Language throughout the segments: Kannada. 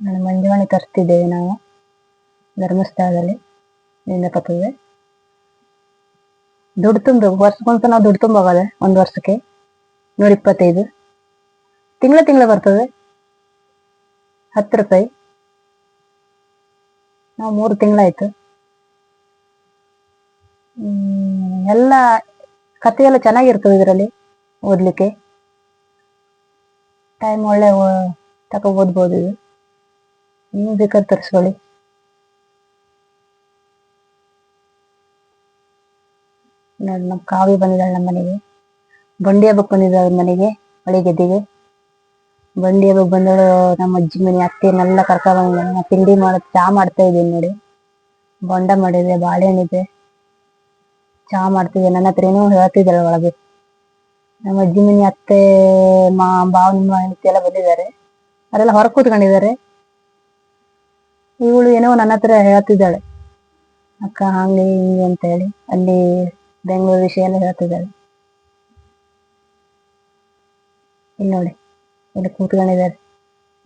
ನಾನು ಮಂಜುವಾಣಿ ತರ್ತಿದ್ದೇವೆ ನಾವು, ಧರ್ಮಸ್ಥಳದಲ್ಲಿ ನಿಂದ ಕತ್ತದೆ ದುಡ್ಡು ತುಂಬ ವರ್ಷಕ್ಕೊಂದ್ಸ ನಾವು ದುಡ್ಡು ತುಂಬ ಹೋಗೋದೆ ಒಂದು ವರ್ಷಕ್ಕೆ, ನೂರ ಇಪ್ಪತ್ತೈದು. ತಿಂಗಳ ತಿಂಗಳ ಬರ್ತದೆ. ಹತ್ತು ರೂಪಾಯಿ. ನಾವು ಮೂರು ತಿಂಗಳಾಯ್ತು. ಎಲ್ಲ ಕಥೆ ಎಲ್ಲ ಚೆನ್ನಾಗಿರ್ತದೆ ಇದರಲ್ಲಿ, ಓದ್ಲಿಕ್ಕೆ. ಟೈಮ್ ಒಳ್ಳೆ ತಕ ಓದ್ಬೋದು ಇದು. ನೀವು ಬೇಕಾದ್ರೆ ತರಿಸ್ಕೊಳ್ಳಿ. ನೋಡಿ ನಮ್ಮ ಕಾವಿ ಬಂದಿದ್ದಾಳೆ ನಮ್ಮ ಮನೆಗೆ. ಬಂಡಿ ಹಬ್ಬಕ್ಕೆ ಬಂದಿದ್ದಾಳೆ ಮನೆಗೆ ಹೊಳೆ ಗೆದ್ದಿಗೆ. ಬಂಡಿ ಹಬ್ಬಕ್ಕೆ ಬಂದಳು ನಮ್ಮ ಅಜ್ಜಿ ಮನೆ ಅತ್ತೆನೆಲ್ಲ ಕರ್ಕ ಬಂದಿದ್ದಾಳೆ ತಿಂಡಿ ಮಾಡೋದು ಚಾ ಮಾಡ್ತಾ ಇದ್ದೀನಿ ನೋಡಿ. ಬೊಂಡ ಮಾಡಿದೆ ಬಾಳೆಹಣ್ಣಿದೆ ಚಾ ಮಾಡ್ತಿದ್ದೆ. ನನ್ನ ಹತ್ರ ಏನೋ ಹೇಳ್ತಿದ್ದಾಳೆ ಒಳಗೆ. ನಮ್ಮ ಅಜ್ಜಿ ಮನೆ, ಅತ್ತೆ, ಮಾ ಬಾವನ ಹೆಂಡತಿ ಎಲ್ಲ ಬಂದಿದ್ದಾರೆ. ಅವರೆಲ್ಲ ಹೊರ ಕೂತ್ಕೊಂಡಿದ್ದಾರೆ. ಇವಳು ಏನೋ ನನ್ನ ಹತ್ರ ಹೇಳ್ತಿದ್ದಾಳೆ. ಅಕ್ಕ, ಹಂಗೆ ಹಿಂಗೆ ಅಂತ ಹೇಳಿ ಅಲ್ಲಿ ಬೆಂಗಳೂರು ವಿಷಯ ಎಲ್ಲ ಹೇಳ್ತಿದ್ದಾಳೆ. ಇಲ್ಲಿ ನೋಡಿ, ಇಲ್ಲಿ ಕೂತ್ಕೊಂಡಿದ್ದಾರೆ.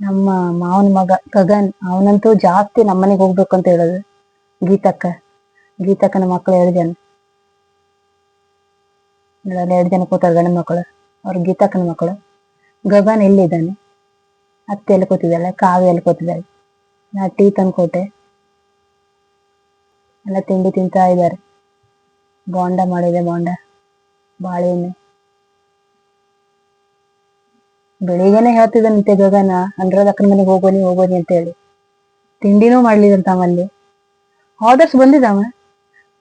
ನಮ್ಮ ಮಾವನ ಮಗ, ಗಗನ್, ಅವನಂತೂ ಜಾಸ್ತಿ ನಮ್ಮನೆಗೆ ಹೋಗ್ಬೇಕು ಅಂತ ಹೇಳೋದು. ಗೀತಕ್ಕ, ಗೀತಕ್ಕನ ಮಕ್ಕಳು ಎರಡು ಜನ. ಎರಡು ಜನ ಕೂತಾರೆ ಗಂಡ ಮಕ್ಕಳು. ಅವ್ರ ಗೀತಕ್ಕನ ಮಕ್ಕಳು. ಗಗನ್ ಎಲ್ಲಿದ್ದಾನೆ? ಅತ್ತೆ ಎಲ್ಲಿ ಕೂತಿದ್ದಾಳೆ, ಕಾವ್ಯ ಎಲ್ಲಿ ಕೂತಿದ್ದಾಳೆ? ನಾ ಟೀ ತಂದ್ಕೊಟ್ಟೆ. ಎಲ್ಲ ತಿಂಡಿ ತಿಂತಾ ಇದ್ದಾರೆ. ಬಾಂಡ ಮಾಡಿದೆ ಬಾಂಡ, ಬಾಳೆಹಣ್ಣು. ಬೆಳಿಗ್ಗೆನೆ ಹೇಳ್ತಿದ್ದಾನಂತೆ ಗಗನ ಅಂದ್ರದ ಅಕ್ಕನ ಮನೆಗೆ ಹೋಗೋನಿ ಹೋಗೋನಿ ಅಂತ ಹೇಳಿ ತಿಂಡಿನೂ ಮಾಡ್ಲಿದಂತ ಅವಲ್ಲಿ ಹೋದರ್ಸ್ ಬಂದಿದ್ದಾವ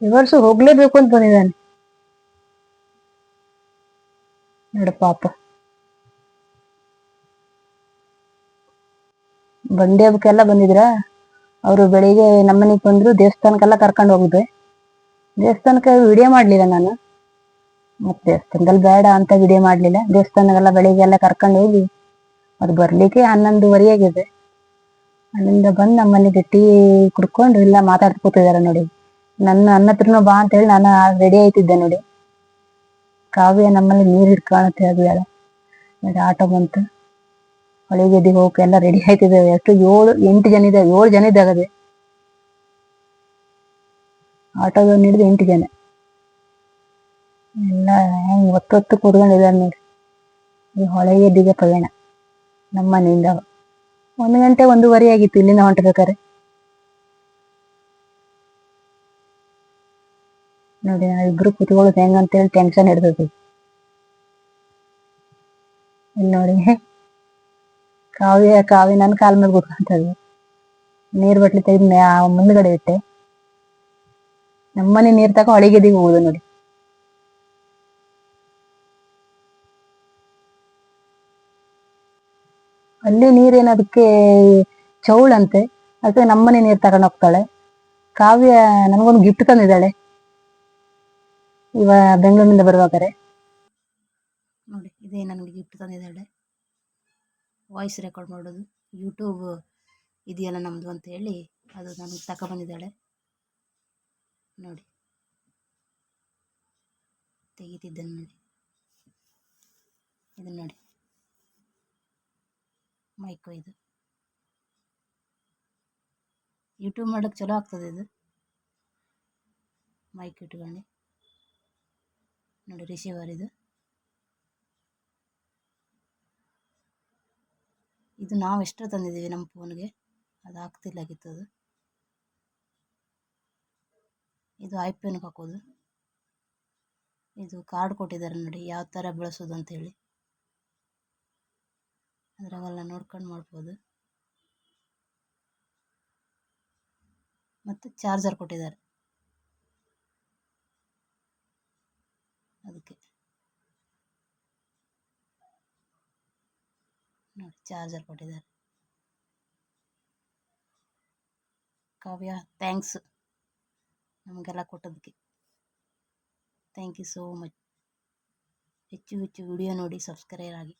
ಈ ವರ್ಷ ಹೋಗ್ಲೇಬೇಕು ಅಂತ ಬಂದಿದ್ದಾನೆ. ನೋಡು ಪಾಪ. ಬಂಡಿ ಹಬ್ಬಕ್ಕೆಲ್ಲ ಬಂದಿದ್ರ ಅವರು ಬೆಳಿಗ್ಗೆ ನಮ್ಮನೆಗೆ ಬಂದ್ರು ದೇವಸ್ಥಾನಕ್ಕೆಲ್ಲ ಕರ್ಕೊಂಡು ಹೋಗಿದ್ದೆ. ದೇವಸ್ಥಾನಕ್ಕೆ ವಿಡಿಯೋ ಮಾಡ್ಲಿಲ್ಲ ನಾನು. ಮತ್ತೆ ದೇವಸ್ಥಾನದಲ್ಲಿ ಬೇಡ ಅಂತ ವಿಡಿಯೋ ಮಾಡ್ಲಿಲ್ಲ. ದೇವಸ್ಥಾನಕ್ಕೆಲ್ಲ ಬೆಳಿಗ್ಗೆ ಎಲ್ಲ ಕರ್ಕೊಂಡು ಹೋಗಿ, ಅದು ಬರ್ಲಿಕ್ಕೆ ಹನ್ನೊಂದುವರೆ ಆಗಿದೆ. ಅಲ್ಲಿಂದ ಬಂದು ನಮ್ಮ ಮನೆಗೆ ಟೀ ಕುಡ್ಕೊಂಡು ಇಲ್ಲ ಮಾತಾಡ್ತಾ ನೋಡಿ. ನನ್ನ ನನ್ನ ಹತ್ರನೂ ಬಾ ಅಂತ ಹೇಳಿ ನಾನು ರೆಡಿ ಆಯ್ತಿದ್ದೆ ನೋಡಿ. ಕಾವ್ಯ ನಮ್ಮಲ್ಲಿ ನೀರು ಹಿಡ್ಕೊಳತ್ತೆ ಅದು ಆಟೋ ಬಂತು. ಹೊಳಿಗೆದ್ದಿಗೆ ಹೋಗಕ್ಕೆ ಎಲ್ಲ ರೆಡಿ ಆಯ್ತಿದ್ದೇವೆ ಎಷ್ಟು ಏಳು, ಎಂಟು ಜನ ಇದ್ದಾವೆ ಏಳು ಜನ ಇದ್ದಾಗದೆ ಆಟೋದವ್ರು ಹಿಡಿದು ಎಂಟು ಜನ. ಎಲ್ಲ ಹೆಂಗ್ ಒತ್ತೊತ್ತು ಕೂತ್ಕೊಂಡಿದ್ದಾರೆ ನೋಡಿ. ಈ ಹೊಳೆಗೆದ್ದಿಗೆ ಪಯಣ ನಮ್ಮ ಮನೆಯಿಂದ. ಒಂದು ಗಂಟೆ ಒಂದೂವರೆ ಆಗಿತ್ತು ಇಲ್ಲಿಂದ ಹೊಂಟಬೇಕಾರೆ ನೋಡಿ ನಾವಿಬ್ರು ಕೂತ್ಕೊಳ್ಳೋದು ಹೆಂಗಂತೇಳಿ ಟೆನ್ಷನ್ ಹಿಡ್ದೈತಿ ಇಲ್ಲಿ ನೋಡಿ. ಕಾವ್ಯ ಕಾವ್ಯ ನನ್ನ ಕಾಲ್ ಮೇಲೆ ಕೂತ್ಕೊಂತದೆ ನೀರ್ ಬಟ್ಲಿ ತೆಗೆದ್ ಮುಂದ್ಗಡೆ ಇಟ್ಟೆ. ನಮ್ಮನೆ ನೀರ್ ತಕ ಹೊಳಿಗೆದಿಗೆ ಹೋಗುದು ನೋಡಿ. ಅಲ್ಲಿ ನೀರೇನು ಅದಕ್ಕೆ ಚೌಳಂತೆ ಅದಕ್ಕೆ ನಮ್ಮನೆ ನೀರ್ ತಗೊಂಡ್ ಹೋಗ್ತಾಳೆ. ಕಾವ್ಯ ನನಗೊಂದು ಗಿಫ್ಟ್ ತಂದಿದ್ದಾಳೆ. ಇವ ಬೆಂಗಳೂರಿನಿಂದ ಬರುವಾಗರೆ. ನೋಡಿ, ಇದೇ ನನಗೆ ಗಿಫ್ಟ್ ತಂದಿದ್ದಾಳೆ. ವಾಯ್ಸ್ ರೆಕಾರ್ಡ್ ಮಾಡೋದು. ಯೂಟ್ಯೂಬ್ ಇದೆಯಲ್ಲ ನಮ್ಮದು ಅಂತ ಹೇಳಿ ಅದು ನನಗೆ ತಗೊಬಂದಿದ್ದಾಳೆ ನೋಡಿ. ತೆಗಿತಿದ್ದನ್ನು ನೋಡಿ. ಇದನ್ನ ನೋಡಿ. ಮೈಕು ಇದು. ಯೂಟ್ಯೂಬ್ ಮಾಡೋಕ್ಕೆ ಚಲೋ ಆಗ್ತದೆ ಇದು. ಮೈಕ್ ಇಟ್ಕೊಂಡು ನೋಡಿ ರಿಸೀವರ್ ಇದು. ಇದು ನಾವು ಎಷ್ಟೋ ತಂದಿದ್ದೀವಿ ನಮ್ಮ ಫೋನ್ಗೆ? ಅದು ಆಗ್ತಿಲ್ಲಾಗಿತ್ತು ಅದು. ಇದು ಐಪೇನ್ಗೆ ಹಾಕೋದು. ಇದು ಕಾರ್ಡ್ ಕೊಟ್ಟಿದ್ದಾರೆ ನೋಡಿ, ಯಾವ ಥರ ಬಳಸೋದು ಅಂತೇಳಿ ಅದ್ರಾಗೆಲ್ಲ ನೋಡ್ಕೊಂಡು ಮಾಡ್ಬೋದು. ಮತ್ತು ಚಾರ್ಜರ್ ಕೊಟ್ಟಿದ್ದಾರೆ ಅದಕ್ಕೆ ನೋಡಿ ಚಾರ್ಜರ್ ಕೊಟ್ಟಿದ್ದಾರೆ. ಕಾವ್ಯ ಥ್ಯಾಂಕ್ಸ್ ನಮಗೆಲ್ಲ ಕೊಟ್ಟದಕ್ಕೆ ಥ್ಯಾಂಕ್ ಯು ಸೋ ಮಚ್ ಹೆಚ್ಚು ಹೆಚ್ಚು ವಿಡಿಯೋ ನೋಡಿ ಸಬ್ಸ್ಕ್ರೈಬ್ ಆಗಿ.